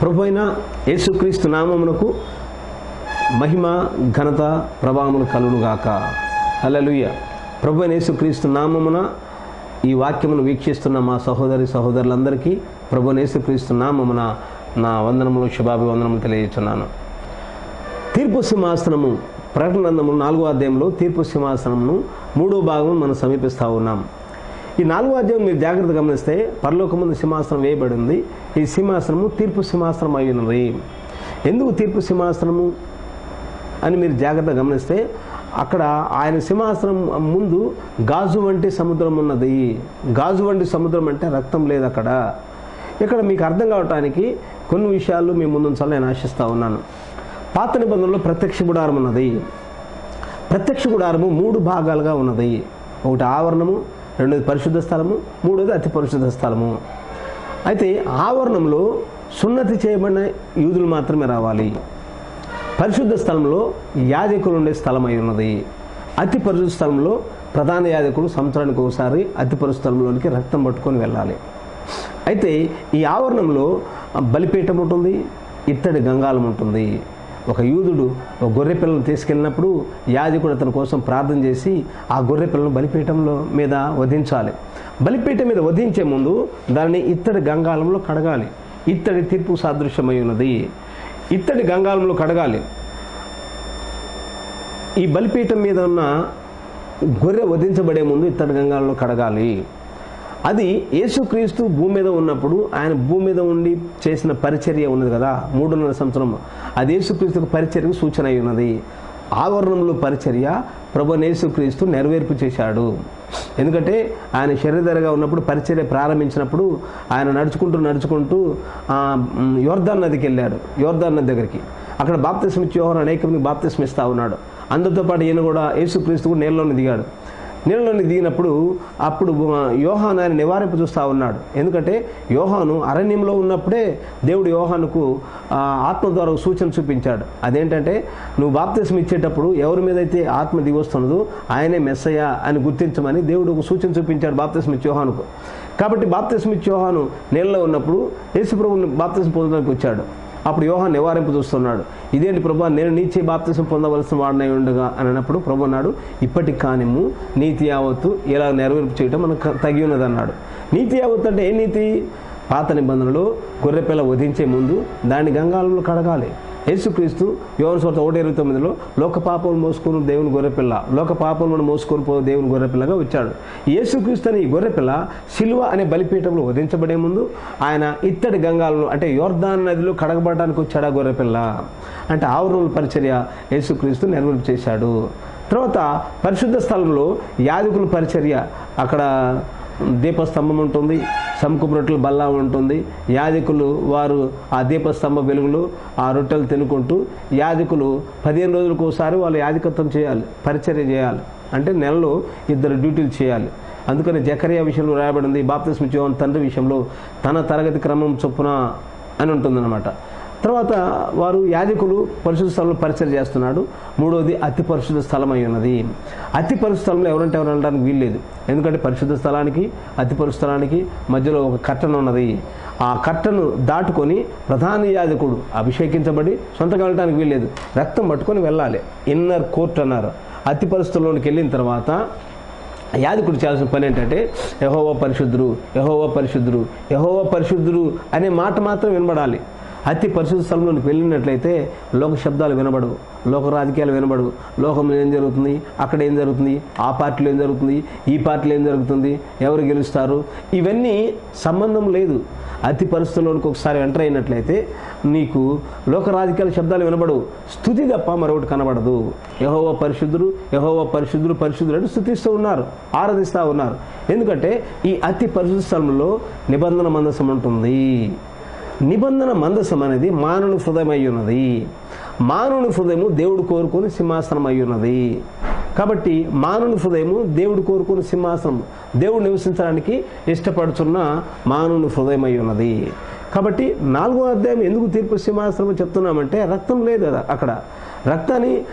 ప్రభు అయిన యేసుక్రీస్తు నామమునకు మహిమ ఘనత ప్రభావములు కలుగుగాక హల్లెలూయ. ప్రభు అయిన యేసుక్రీస్తు నామమున ఈ వాక్యమును వీక్షిస్తున్న మా సహోదరి సహోదరులందరికీ ప్రభు యేసుక్రీస్తు నామమున నా వందనములు శుభాభివందనములు తెలియజేస్తున్నాను. తీర్పు సింహాసనము ప్రకటనందము నాలుగో అధ్యాయంలో తీర్పు సింహాసనమును మూడో భాగం మనం సమీపిస్తూ ఉన్నాం. ఈ నాలుగో అధ్యాయం మీరు జాగ్రత్త గమనిస్తే పరలోకముందు సింహాసనం వేయబడి ఉంది ఈ సింహాసనము తీర్పు సింహాసనం అయి ఉన్నది. ఎందుకు తీర్పు సింహాసనము అని మీరు జాగ్రత్త గమనిస్తే అక్కడ ఆయన సింహాసనం ముందు గాజు వంటి సముద్రం ఉన్నది. గాజు వంటి సముద్రం అంటే రక్తం లేదు అక్కడ. ఇక్కడ మీకు అర్థం కావటానికి కొన్ని విషయాలు మీ ముందు ఉంచాలని నేను ఆశిస్తూ ఉన్నాను. పాత నిబంధనలో ప్రత్యక్ష గుడారం ఉన్నది. ప్రత్యక్ష గుడారము మూడు భాగాలుగా ఉన్నది. ఒకటి ఆవరణము రెండోది పరిశుద్ధ స్థలము మూడోది అతి పరిశుద్ధ స్థలము. అయితే ఆవరణంలో సున్నతి చేయబడిన యూదులు మాత్రమే రావాలి. పరిశుద్ధ స్థలంలో యాజకులు ఉండే స్థలం అయి ఉన్నది. అతి పరిశుద్ధ స్థలంలో ప్రధాన యాజకుడు సంవత్సరానికి ఒకసారి అతి పరిశుద్ధ స్థలంలోనికి రక్తం పట్టుకొని వెళ్ళాలి. అయితే ఈ ఆవరణంలో బలిపీఠం ఉంటుంది ఇత్తడి గంగాలం ఉంటుంది. ఒక యూదుడు ఒక గొర్రె పిల్లను తీసుకెళ్ళినప్పుడు యాజకుడు అతని కోసం ప్రార్థన చేసి ఆ గొర్రె పిల్లను బలిపీఠంలో మీద వధించాలి. బలిపీఠం మీద వధించే ముందు దాన్ని ఇత్తడి గంగాలంలో కడగాలి. ఇత్తడి తీర్పు సాదృశ్యమై ఉన్నది ఇత్తడి గంగాలంలో కడగాలి. ఈ బలిపీఠం మీద ఉన్న గొర్రె వధించబడే ముందు ఇత్తడి గంగాలంలో కడగాలి. అది యేసుక్రీస్తు భూమి మీద ఉన్నప్పుడు ఆయన భూమి మీద ఉండి చేసిన పరిచర్య ఉన్నది కదా మూడున్నర సంవత్సరం. అది యేసుక్రీస్తుకు పరిచర్యకు సూచన అయి ఉన్నది. ఆవరణంలో పరిచర్య ప్రభు యేసుక్రీస్తు నెరవేర్పు చేశాడు. ఎందుకంటే ఆయన శరీరధరగా ఉన్నప్పుడు పరిచర్య ప్రారంభించినప్పుడు ఆయన నడుచుకుంటూ నడుచుకుంటూ ఆ, నదికి వెళ్ళాడు. యోర్దాన్ నది దగ్గరికి. అక్కడ బాప్తిస్మ యోహన్ అనేక మందికి బాప్తిస్మ ఉన్నాడు. అందరితో పాటు ఈయన కూడా యేసుక్రీస్తు కూడా నీళ్ళలోనే దిగాడు. నీళ్ళలోని దిగినప్పుడు అప్పుడు యోహాను ఆయన నివారింపు చూస్తూ ఉన్నాడు. ఎందుకంటే యోహాను అరణ్యంలో ఉన్నప్పుడే దేవుడు యోహానుకు ఆత్మ ద్వారా సూచన చూపించాడు. అదేంటంటే నువ్వు బాప్తిసం ఇచ్చేటప్పుడు ఎవరి మీద అయితే ఆత్మ దిగొస్తున్నదో ఆయనే మెస్సయ్య అని గుర్తించమని దేవుడు ఒక సూచన చూపించాడు బాప్తిసం యోహానుకు. కాబట్టి బాప్తిసం ఇచ్చి యోహాను నీళ్ళలో ఉన్నప్పుడు యేసుప్రభుని బాప్తిసం పొందడానికి వచ్చాడు. అప్పుడు యోహాన్ నివారింపు చూస్తున్నాడు. ఇదేంటి ప్రభా? నేను నీచే బాప్తిసం పొందవలసిన వాడినై ఉండగా అని అన్నప్పుడు ప్రభు అన్నాడు ఇప్పటికి కానిము నీతి యావత్తు ఇలా నెరవేర్పు చేయటం మనకు తగి ఉన్నది అన్నాడు నీతి యావత్తు అంటే ఏ నీతి? పాత నిబంధనలు గొర్రెపిల్ల వధించే ముందు దాన్ని గంగాలంలో కడగాలి. యేసుక్రీస్తు యోన స్వార్థ ఒకటి ఇరవై తొమ్మిదిలో లోక పాపం మోసుకొని దేవుని గొర్రెపిల్ల. లోక పాపములను మోసుకొని పో దేవుని గొర్రెపిల్లగా వచ్చాడు. యేసుక్రీస్తు అనే ఈ గొర్రెపిల్ల శిలువ అనే బలిపీఠంలో వధించబడే ముందు ఆయన ఇత్తడి గంగాలను అంటే యోర్ధాన్ నదిలో కడగబడడానికి వచ్చాడు ఆ గొర్రెపిల్ల. అంటే ఆవరణల పరిచర్య యేసుక్రీస్తు నెరవేర్పు చేశాడు. తర్వాత పరిశుద్ధ స్థలంలో యాదకుల పరిచర్య అక్కడ దీపస్తంభం ఉంటుంది సముఖపు రొట్టెల బల్లా ఉంటుంది. యాదికులు వారు ఆ దీపస్తంభ వెలుగులు ఆ రొట్టెలు తినుకుంటూ యాదికులు పదిహేను రోజులకు ఒకసారి వాళ్ళు యాధికత్వం చేయాలి పరిచర్య చేయాలి. అంటే నెలలో ఇద్దరు డ్యూటీలు చేయాలి. అందుకని జకరియా విషయంలో రాయబడింది బాప్తిస్మ యోహాను తండ్రి విషయంలో తన తరగతి క్రమం చొప్పున అని ఉంటుందన్నమాట. తర్వాత వారు యాజకులు పరిశుద్ధ స్థలంలో పరిచయం చేస్తున్నాడు. మూడవది అతి పరిశుద్ధ స్థలం అయి ఉన్నది. అతి పరిశుద్ధ స్థలంలో ఎవరంటే ఎవరు వెళ్ళడానికి వీల్లేదు ఎందుకంటే పరిశుద్ధ స్థలానికి అతి పరిశుద్ధ స్థలానికి మధ్యలో ఒక కట్టను ఉన్నది. ఆ కట్టను దాటుకొని ప్రధాన యాజకుడు అభిషేకించబడి సొంతగా వెళ్ళడానికి వీల్లేదు రక్తం పట్టుకొని వెళ్ళాలి. ఇన్నర్ కోర్ట్ అన్నారు. అతి పరిస్థితుల్లోనికి వెళ్ళిన తర్వాత యాజకుడు చేయాల్సిన పని ఏంటంటే యహోవ పరిశుద్ధుడు యహోవ పరిశుద్ధుడు యహోవ పరిశుద్ధుడు అనే మాట మాత్రం వినబడాలి. అతి పరిశుద్ధ స్థలంలోకి వెళ్ళినట్లయితే లోక శబ్దాలు వినబడవు లోక రాజకీయాలు వినబడవు. లోకంలో ఏం జరుగుతుంది? అక్కడ ఏం జరుగుతుంది? ఆ పార్టీలో ఏం జరుగుతుంది? ఈ పార్టీలో ఏం జరుగుతుంది? ఎవరు గెలుస్తారు? ఇవన్నీ సంబంధం లేదు. అతి పరిస్థితుల్లోనికి ఒకసారి ఎంటర్ అయినట్లయితే నీకు లోక రాజకీయాల శబ్దాలు వినబడవు. స్థుతి తప్ప మరొకటి కనబడదు. యహోవ పరిశుద్ధుడు యహోవ పరిశుద్ధుడు పరిశుద్ధుడు అని స్థుతిస్తూ ఉన్నారు ఆరాధిస్తూ ఉన్నారు. ఎందుకంటే ఈ అతి పరిశుద్ధ స్థలంలో నిబంధన మందసం ఉంటుంది. నిబంధన మందసం అనేది మానవుని హృదయం అయి ఉన్నది మానవుని హృదయము దేవుడు కోరుకొని సింహాసనం అయి ఉన్నది కాబట్టి మానవుని హృదయము దేవుడు కోరుకుని సింహాసనం దేవుడు నివసించడానికి ఇష్టపడుచున్న మానవుని హృదయం ఉన్నది కాబట్టి నాలుగో అధ్యాయం ఎందుకు తీర్పు సింహాసనం చెప్తున్నామంటే రక్తం లేదు కదా అక్కడ. రక్తాన్ని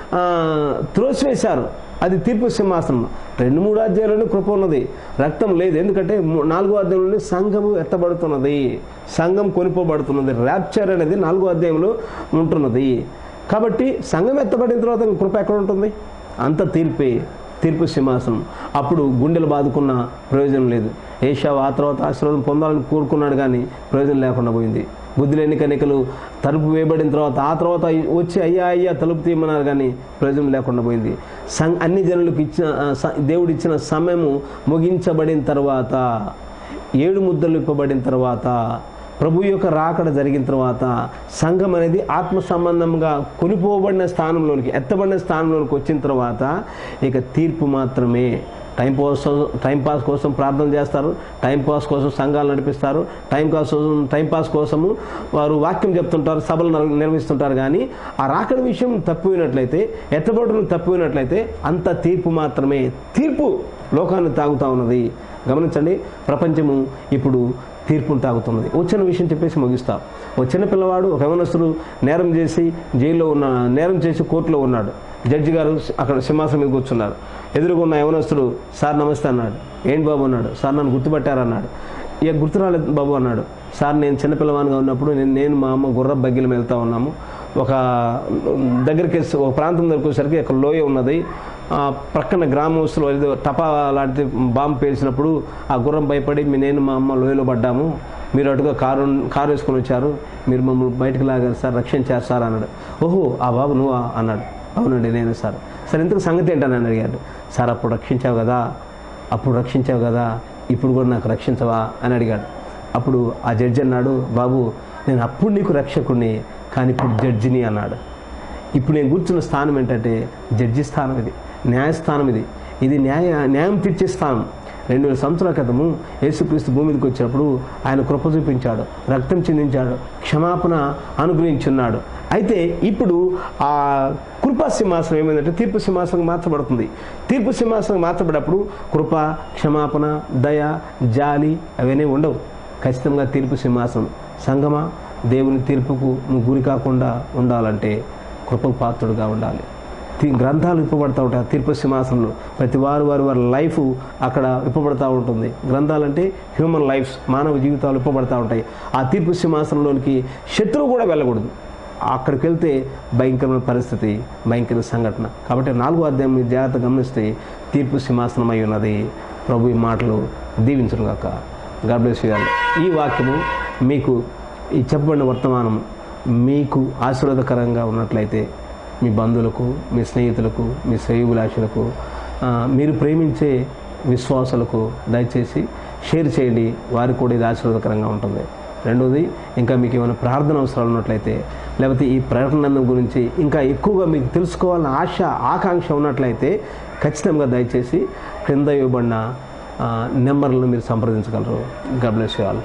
త్రోసివేశారు. అది తీర్పు సింహాసనం. రెండు మూడు అధ్యాయంలోనే కృప ఉన్నది. రక్తం లేదు. ఎందుకంటే నాలుగో అధ్యాయంలోనే సంఘము ఎత్తబడుతున్నది. సంఘం కొనిపోబడుతున్నది. ర్యాప్చర్ అనేది నాలుగో అధ్యాయంలో ఉంటున్నది. కాబట్టి సంఘం ఎత్తబడిన తర్వాత కృప ఎక్కడ ఉంటుంది? అంత తీర్పే తీర్పు సింహాసనం. అప్పుడు గుండెలు బాదుకున్న ప్రయోజనం లేదు. ఏషావు ఆ తర్వాత ఆశీర్వాదం పొందాలని కోరుకున్నాడు కానీ ప్రయోజనం లేకుండా పోయింది. బుద్ధి లేని కనికలు తలుపు వేయబడిన తర్వాత ఆ తర్వాత వచ్చి అయ్యా అయ్యా తలుపు తీయమన్నారు కానీ ప్రయోజనం లేకుండా పోయింది. సం అన్ని జనులకు ఇచ్చిన దేవుడు ఇచ్చిన సమయము ముగించబడిన తర్వాత ఏడు ముద్దలు ఇప్పబడిన తర్వాత ప్రభు యొక్క రాకడ జరిగిన తర్వాత సంఘం అనేది ఆత్మ సంబంధంగా కొనిపోబడిన స్థానంలోనికి ఎత్తబడిన స్థానంలోనికి వచ్చిన తర్వాత ఇక తీర్పు మాత్రమే. టైం పాస్ టైంపాస్ కోసం ప్రార్థన చేస్తారు టైంపాస్ కోసం సంఘాలు నడిపిస్తారు టైం పాస్ కోసం టైం పాస్ కోసము వారు వాక్యం చెప్తుంటారు సభలు నిర్వహిస్తుంటారు. కానీ ఆ రాకడ విషయం తప్పినట్లయితే ఎత్తబడులు తప్పినట్లయితే అంత తీర్పు మాత్రమే. తీర్పు లోకాన్ని తాగుతూ ఉన్నది. గమనించండి ప్రపంచము ఇప్పుడు తీర్పును తాగుతున్నది. వచ్చిన విషయం చెప్పేసి ముగిస్తా. ఓ చిన్న పిల్లవాడు ఒక యవనస్తుడు నేరం చేసి జైల్లో ఉన్న నేరం చేసి కోర్టులో ఉన్నాడు. జడ్జి గారు అక్కడ సింహాసనం మీద కూర్చున్నారు. ఎదురుగున్న యవనస్తుడు సార్ నమస్తే అన్నాడు. ఏంటి బాబు అన్నాడు. సార్ నన్ను గుర్తుపట్టారన్నాడు ఇక గుర్తు రాలేదు బాబు అన్నాడు. సార్ నేను చిన్నపిల్లవానిగా ఉన్నప్పుడు నేను నేను మా అమ్మ గుర్ర బగ్గిలం వెళ్తా ఉన్నాము. ఒక దగ్గరికి ఒక ప్రాంతం దగ్గరికి వచ్చేసరికి ఒక లోయ ఉన్నది. ప్రక్కన గ్రామస్తులు ఏదో టపా లాంటి బాంబు పేల్చినప్పుడు ఆ గుర్రం భయపడి మీ నేను మా అమ్మ లోయలో పడ్డాము. మీరు అటుగా కారు కారు వేసుకొని వచ్చారు. మీరు మమ్మల్ని బయటకు లాగారు సార్ రక్షించారు సార్ అన్నాడు. ఓహో ఆ బాబు నువ్వా అన్నాడు. అవునండి నేను సార్. సార్ ఇంతకు సంగతి ఏంటని అని అడిగాడు సార్ అప్పుడు రక్షించావు కదా అప్పుడు రక్షించావు కదా ఇప్పుడు కూడా నాకు రక్షించవా? అని అడిగాడు. అప్పుడు ఆ జడ్జి అన్నాడు బాబు నేను అప్పుడు నీకు రక్షకుడిని కానీ ఇప్పుడు జడ్జిని అన్నాడు. ఇప్పుడు నేను కూర్చున్న స్థానం ఏంటంటే జడ్జి స్థానం ఇది న్యాయస్థానం ఇది. ఇది న్యాయ న్యాయం తీర్చే స్థానం. రెండు వేల సంవత్సరాల క్రితము యేసుక్రీస్తు భూమి మీదకి వచ్చినప్పుడు ఆయన కృప చూపించాడు రక్తం చెందించాడు క్షమాపణ అనుగ్రహించున్నాడు. అయితే ఇప్పుడు ఆ కృపా సింహాసనం ఏమైందంటే తీర్పు సింహాసనం మార్చబడుతుంది. తీర్పు సింహాసనం మార్చబడినప్పుడు కృప క్షమాపణ దయ జాలి అవన్నీ ఉండవు. ఖచ్చితంగా తీర్పు సింహాసనం. సంగమా దేవుని తీర్పుకు నువ్వు గురి కాకుండా ఉండాలంటే కృపకు పాత్రుడుగా ఉండాలి. గ్రంథాలు విప్పబడతా ఉంటాయి. ఆ తీర్పు సింహాసనంలో ప్రతి వారు వారి వారి లైఫ్ అక్కడ విప్పబడతా ఉంటుంది. గ్రంథాలంటే హ్యూమన్ లైఫ్స్ మానవ జీవితాలు విప్పబడతా ఉంటాయి. ఆ తీర్పు సింహాసనంలోనికి శత్రువు కూడా వెళ్ళకూడదు. అక్కడికి వెళ్తే భయంకరమైన పరిస్థితి భయంకర సంఘటన. కాబట్టి నాలుగో అధ్యాయం మీరు జాగ్రత్త గమనిస్తే తీర్పు సింహాసనం అయి ఉన్నది. ప్రభు ఈ మాటలు దీవించను గాక. గాడ్ బ్లెస్ ఈ వాక్యము మీకు ఈ చెప్పబడిన వర్తమానం మీకు ఆశీర్వాదకరంగా ఉన్నట్లయితే మీ బంధువులకు మీ స్నేహితులకు మీ శ్రేయుభిలాషులకు మీరు ప్రేమించే విశ్వాసులకు దయచేసి షేర్ చేయండి. వారికి కూడా ఇది ఆశీర్వాదకరంగా ఉంటుంది. రెండోది ఇంకా మీకు ఏమైనా ప్రార్థన అవసరాలు ఉన్నట్లయితే లేకపోతే ఈ ప్రకటన గురించి ఇంకా ఎక్కువగా మీకు తెలుసుకోవాలన్న ఆశ ఆకాంక్ష ఉన్నట్లయితే ఖచ్చితంగా దయచేసి క్రింద ఇవ్వబడిన నెంబర్లను మీరు సంప్రదించగలరు. గబ్లెస్ వాళ్ళు